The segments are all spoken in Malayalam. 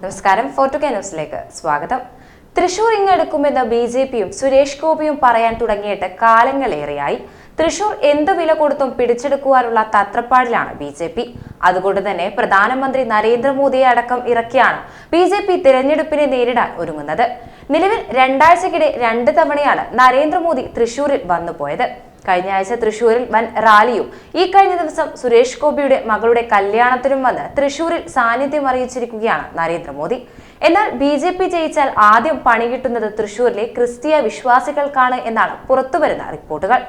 നമസ്കാരം ഫോർട്ടു കെ ന്യൂസിലേക്ക് സ്വാഗതം. തൃശൂർ ഇങ്ങെടുക്കുമെന്ന് ബി ജെ പിയും സുരേഷ് ഗോപിയും പറയാൻ തുടങ്ങിയിട്ട് കാലങ്ങളേറെയായി. തൃശൂർ എന്ത് വില കൊടുത്തും പിടിച്ചെടുക്കുവാനുള്ള തത്രപ്പാടിലാണ് ബി ജെ പി. അതുകൊണ്ട് തന്നെ പ്രധാനമന്ത്രി നരേന്ദ്രമോദിയെ അടക്കം ഇറക്കിയാണ് ബി ജെ പി തിരഞ്ഞെടുപ്പിനെ നേരിടാൻ ഒരുങ്ങുന്നത്. നിലവിൽ രണ്ടാഴ്ചക്കിടെ രണ്ട് തവണയാണ് നരേന്ദ്രമോദി തൃശൂരിൽ വന്നുപോയത്. കഴിഞ്ഞ ആഴ്ച തൃശൂരിൽ വൻ റാലിയും ഈ കഴിഞ്ഞ ദിവസം സുരേഷ് ഗോപിയുടെ മകളുടെ കല്യാണത്തിനും വന്ന് തൃശൂരിൽ സാന്നിധ്യം അറിയിച്ചിരിക്കുകയാണ് നരേന്ദ്രമോദി. എന്നാൽ ബി ജെ പി ജയിച്ചാൽ ആദ്യം പണി കിട്ടുന്നത് തൃശൂരിലെ ക്രിസ്തീയ വിശ്വാസികൾക്കാണ് എന്നാണ് പുറത്തുവരുന്ന റിപ്പോർട്ടുകൾ.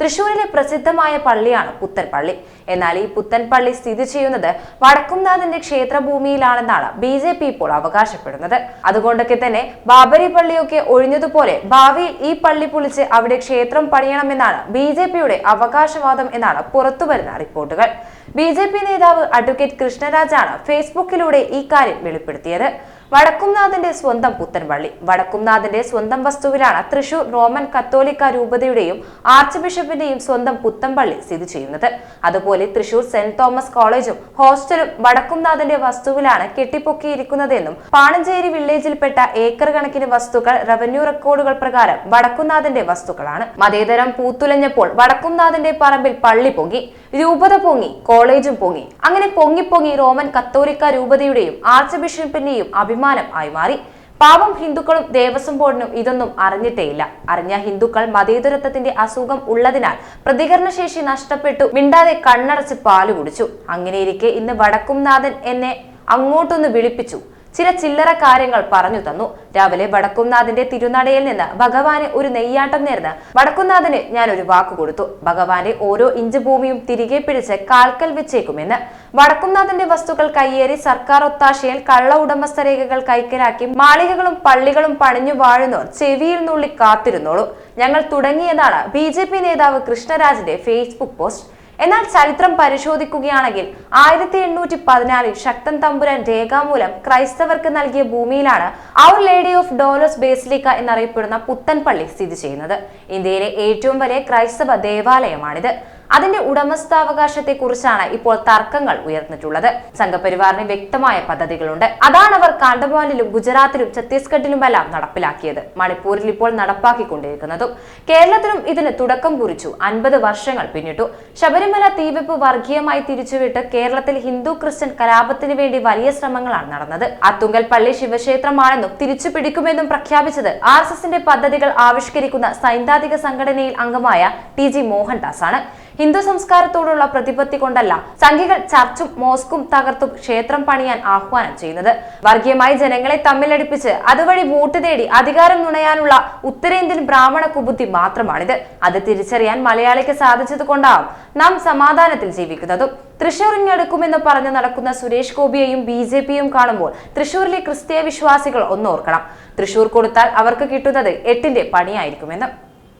തൃശൂരിലെ പ്രസിദ്ധമായ പള്ളിയാണ് പുത്തൻപള്ളി. എന്നാൽ ഈ പുത്തൻപള്ളി സ്ഥിതി ചെയ്യുന്നത് വടക്കുംനാഥന്റെ ക്ഷേത്രഭൂമിയിലാണെന്നാണ് ബി ജെ പി ഇപ്പോൾ അവകാശപ്പെടുന്നത്. അതുകൊണ്ടൊക്കെ തന്നെ ബാബരി പള്ളിയൊക്കെ ഒഴിഞ്ഞതുപോലെ ഭാവിയിൽ ഈ പള്ളി പൊളിച്ച് അവിടെ ക്ഷേത്രം പണിയണമെന്നാണ് ബി ജെ പിയുടെ അവകാശവാദം എന്നാണ് പുറത്തുവരുന്ന റിപ്പോർട്ടുകൾ. ബി ജെ പി നേതാവ് അഡ്വക്കേറ്റ് കൃഷ്ണരാജാണ് ഫേസ്ബുക്കിലൂടെ ഈ കാര്യം വെളിപ്പെടുത്തിയത്. വടക്കുംനാഥന്റെ സ്വന്തം പുത്തൻപള്ളി വടക്കുംനാഥന്റെ സ്വന്തം വസ്തുവിലാണ് തൃശൂർ റോമൻ കത്തോലിക്ക രൂപതയുടെയും ആർച്ച് ബിഷപ്പിന്റെയും സ്വന്തം പുത്തൻപള്ളി സ്ഥിതി ചെയ്യുന്നത്. അതുപോലെ തൃശൂർ സെന്റ് തോമസ് കോളേജും ഹോസ്റ്റലും വടക്കുംനാഥന്റെ വസ്തുവിലാണ് കെട്ടിപ്പൊക്കിയിരിക്കുന്നതെന്നും പാണഞ്ചേരി വില്ലേജിൽപ്പെട്ട ഏക്കർ കണക്കിന് വസ്തുക്കൾ റവന്യൂ റെക്കോർഡുകൾ പ്രകാരം വടക്കുംനാഥന്റെ വസ്തുക്കളാണ്. മതേതരം പൂത്തുലഞ്ഞപ്പോൾ വടക്കുംനാഥന്റെ പറമ്പിൽ പള്ളി പൊങ്ങി രൂപത പൊങ്ങി കോളേജും പൊങ്ങി. അങ്ങനെ പൊങ്ങി പൊങ്ങി റോമൻ കത്തോലിക്ക രൂപതയുടെയും ആർച്ച് ബിഷപ്പിന്റെയും അഭിമാനം ആയി മാറി. പാവം ഹിന്ദുക്കളും ദേവസ്വം ബോർഡിനും ഇതൊന്നും അറിഞ്ഞിട്ടേയില്ല. അറിഞ്ഞ ഹിന്ദുക്കൾ മതേതരത്വത്തിന്റെ അസുഖം ഉള്ളതിനാൽ പ്രതികരണശേഷി നഷ്ടപ്പെട്ടു. മിണ്ടാതെ കണ്ണടച്ച് പാൽ കുടിച്ചു. അങ്ങനെയിരിക്കെ ഇന്ന് വടക്കുംനാഥൻ എന്നെ അങ്ങോട്ടൊന്ന് വിളിപ്പിച്ചു. ചില ചില്ലറ കാര്യങ്ങൾ പറഞ്ഞു തന്നു. രാവിലെ വടക്കുംനാഥിന്റെ തിരുനടയിൽ നിന്ന് ഭഗവാന് ഒരു നെയ്യാട്ടം നേർന്ന് വടക്കുംനാഥിന് ഞാൻ ഒരു വാക്ക് കൊടുത്തു. ഭഗവാന്റെ ഓരോ ഇഞ്ച് ഭൂമിയും തിരികെ പിടിച്ച് കാൽക്കൽ വെച്ചേക്കുമെന്ന്. വടക്കുംനാഥന്റെ വസ്തുക്കൾ കയ്യേറി സർക്കാർ ഒത്താശയിൽ കള്ള ഉടമസ്ഥ രേഖകൾ കൈക്കലാക്കി മാളികകളും പള്ളികളും പണിഞ്ഞു വാഴുന്നവർ ചെവിയിൽ നുള്ളി കാത്തിരുന്നോളൂ. ഞങ്ങൾ തുടങ്ങിയതാണ് ബി നേതാവ് കൃഷ്ണരാജിന്റെ ഫേസ്ബുക്ക് പോസ്റ്റ്. എന്നാൽ ചരിത്രം പരിശോധിക്കുകയാണെങ്കിൽ ആയിരത്തി എണ്ണൂറ്റി പതിനാലിൽ ശക്തൻ തമ്പുരാൻ രേഖാമൂലം ക്രൈസ്തവർക്ക് നൽകിയ ഭൂമിയിലാണ് Our Lady of Dolours Basilica എന്നറിയപ്പെടുന്ന പുത്തൻപള്ളി സ്ഥിതി ചെയ്യുന്നത്. ഇന്ത്യയിലെ ഏറ്റവും വലിയ ക്രൈസ്തവ ദേവാലയമാണിത്. അതിന്റെ ഉടമസ്ഥാവകാശത്തെ കുറിച്ചാണ് ഇപ്പോൾ തർക്കങ്ങൾ ഉയർന്നിട്ടുള്ളത്. സംഘപരിവാറിന് വ്യക്തമായ പദ്ധതികളുണ്ട്. അതാണ് അവർ കാണ്ടമാലിലും ഗുജറാത്തിലും ഛത്തീസ്ഗഡിലുമെല്ലാം നടപ്പിലാക്കിയത്. മണിപ്പൂരിൽ ഇപ്പോൾ നടപ്പാക്കിക്കൊണ്ടിരിക്കുന്നതും കേരളത്തിലും ഇതിന് തുടക്കം കുറിച്ചു. അൻപത് വർഷങ്ങൾ പിന്നിട്ടു. ശബരിമല തീവെപ്പ് വർഗീയമായി തിരിച്ചുവിട്ട് കേരളത്തിൽ ഹിന്ദു ക്രിസ്ത്യൻ കലാപത്തിന് വേണ്ടി വലിയ ശ്രമങ്ങളാണ് നടന്നത്. അത്തുങ്കൽ പള്ളി ശിവക്ഷേത്രമാണെന്നും തിരിച്ചു പിടിക്കുമെന്നും പ്രഖ്യാപിച്ചത് ആർ എസ് എസിന്റെ പദ്ധതികൾ ആവിഷ്കരിക്കുന്ന സൈദ്ധാന്തിക സംഘടനയിൽ അംഗമായ ടി ജി മോഹൻദാസ് ആണ് ഹിന്ദു സംസ്കാരത്തോടുള്ള പ്രതിപത്തി കൊണ്ടല്ല സംഘികൾ ചർച്ചും മോസ്കും തകർത്തും ക്ഷേത്രം പണിയാൻ ആഹ്വാനം ചെയ്യുന്നത്. വർഗീയമായി ജനങ്ങളെ തമ്മിലടിപ്പിച്ച് അതുവഴി വോട്ട് തേടി അധികാരം നുണയാനുള്ള ഉത്തരേന്ത്യൻ ബ്രാഹ്മണ കുബുദ്ധി മാത്രമാണിത്. അത് തിരിച്ചറിയാൻ മലയാളിക്ക് സാധിച്ചത് കൊണ്ടാവും നാം സമാധാനത്തിൽ ജീവിക്കുന്നതും. തൃശൂർ ഇങ്ങെടുക്കുമെന്ന് പറഞ്ഞു നടക്കുന്ന സുരേഷ് ഗോപിയെയും ബി ജെ പിയും കാണുമ്പോൾ തൃശൂരിലെ ക്രിസ്തീയ വിശ്വാസികൾ ഒന്നോർക്കണം തൃശൂർ കൊടുത്താൽ അവർക്ക് കിട്ടുന്നത് എട്ടിന്റെ പണിയായിരിക്കുമെന്ന്.